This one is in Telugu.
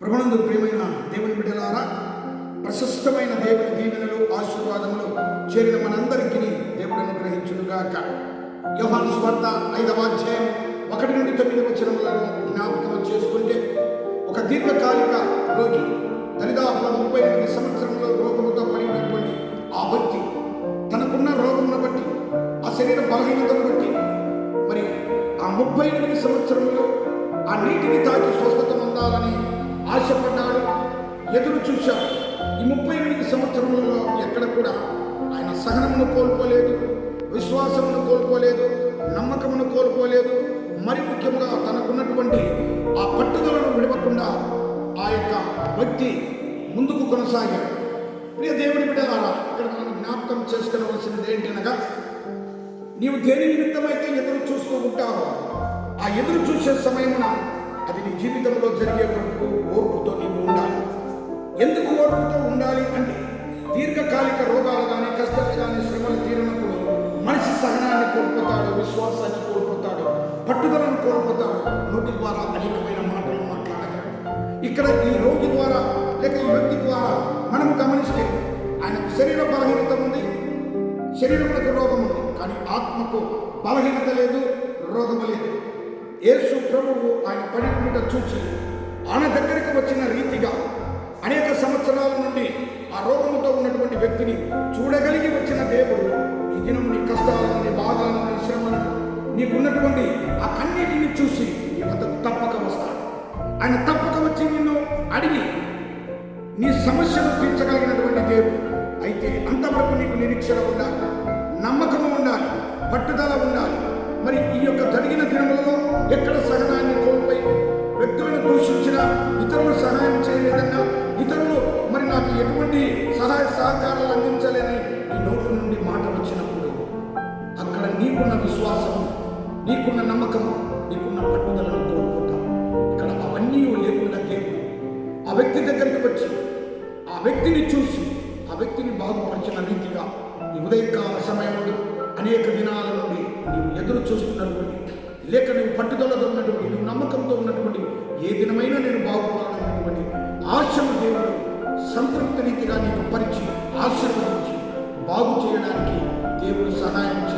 ప్రభునందు ప్రియమైన దేవుని బిడ్డలారా ప్రశస్తమైన దేవుని దీవెనలు ఆశీర్వాదములు చేరిన మనందరికీ దేవుడు అనుగ్రహించునుగాక. యోహాను స్వార్థ ఐదవ అధ్యాయం ఒకటి నుండి తొమ్మిది వచనములను జ్ఞాపకం చేసుకుంటే ఒక దీర్ఘకాలిక రోగి దరిదాపుల ముప్పై ఎనిమిది సంవత్సరంలో రోగముతో పడినటువంటి ఆ వ్యక్తి తనకున్న రోగమును బట్టి ఆ శరీర బలహీనతను బట్టి మరి ఆ ముప్పై ఎనిమిది సంవత్సరంలో ఆ నీటిని తాకి స్వస్థత పొందాలని ఎదురు చూశాం. ఈ ముప్పై ఎనిమిది సంవత్సరంలో ఎక్కడ కూడా ఆయన సహనమును కోల్పోలేదు విశ్వాసమును కోల్పోలేదు నమ్మకమును కోల్పోలేదు. మరి ముఖ్యంగా తనకున్నటువంటి ఆ పట్టుదలను విడవకుండా ఆ యొక్క వ్యక్తి ముందుకు కొనసాగాడు. ప్రియ దేవుడి బిడ్డలారా ఇక్కడ మనం జ్ఞాపకం చేసుకోవలసినది ఏంటనగా నీవు దేని నిమిత్తమైతే ఎదురు చూస్తూ ఉంటావో ఆ ఎదురు చూసే సమయమున అది నీ జీవితంలో జరిగే ఓర్పుతో ఉండాలి అంటే దీర్ఘకాలిక రోగాలు కానీ కష్టాలు కానీ శ్రమలు తీరినప్పుడు మనిషి సహనాన్ని కోల్పోతాడు విశ్వాసాన్ని కోల్పోతాడు పట్టుదలను కోల్పోతాడు. నోటి ద్వారా అనేకమైన మాటలు మాట్లాడగలడు ఇక్కడ ఈ రోగి ద్వారా లేక ఈ వ్యక్తి ద్వారా మనం గమనిస్తే ఆయనకు శరీర బలహీనత ఉంది శరీరములకు రోగం ఉంది. కానీ ఆత్మకు బలహీనత లేదు రోగము లేదు. యేసు ప్రభువు ఆయన పడికుండా చూచి ఆయన దగ్గరికి వచ్చిన రీతి నిన్ను చూడగలిగి వచ్చిన దేవుడు ఈ దినం నీ కష్టాలను నీ బాధలను నీ శ్రమలను నీకున్నటువంటి ఆ కన్నీటిని చూసి నీ వద్దకు తప్పక వస్తాడు. ఆయన తప్పక వచ్చి నిన్ను అడిగి నీ సమస్యను తీర్చగలిగినటువంటి దేవుడు. అయితే అంతవరకు నీకు నిరీక్షణ ఉండాలి నమ్మకము ఉండాలి పట్టుదల ఉండాలి. మరి ఈ యొక్క జరిగిన దినములలో ఎక్కడ సహనాన్ని కోల్పోయి వ్యక్తులను దూషించిన ఇతరులు సహనం సహాయ సహకారాలు అందించలేని ఈ నోటు నుండి మాట వచ్చినప్పుడు అక్కడ నీకున్న విశ్వాసం నీకున్న నమ్మకం నీకున్న పట్టుదలను కోల్పోతావు ఇక్కడ అవన్నీ లేకుండా దేవుడు ఆ వ్యక్తి దగ్గరికి వచ్చి ఆ వ్యక్తిని చూసి ఆ వ్యక్తిని బాగుపరిచిన రీతిగా ఈ ఉదయకాల సమయంలో అనేక దినాల నుండి నీవు ఎదురు చూస్తున్నటువంటి లేక నువ్వు పట్టుదలతో ఉన్నటువంటి నువ్వు నమ్మకంతో ఉన్నటువంటి ఏ దినమైనా నేను బాగుపడాలన్నటువంటి ఆశను రీతిగా నీకు పరిచి ఆశీర్వదించి బాగు చేయడానికి దేవుడు సహాయం చేసి కాపాడును కాక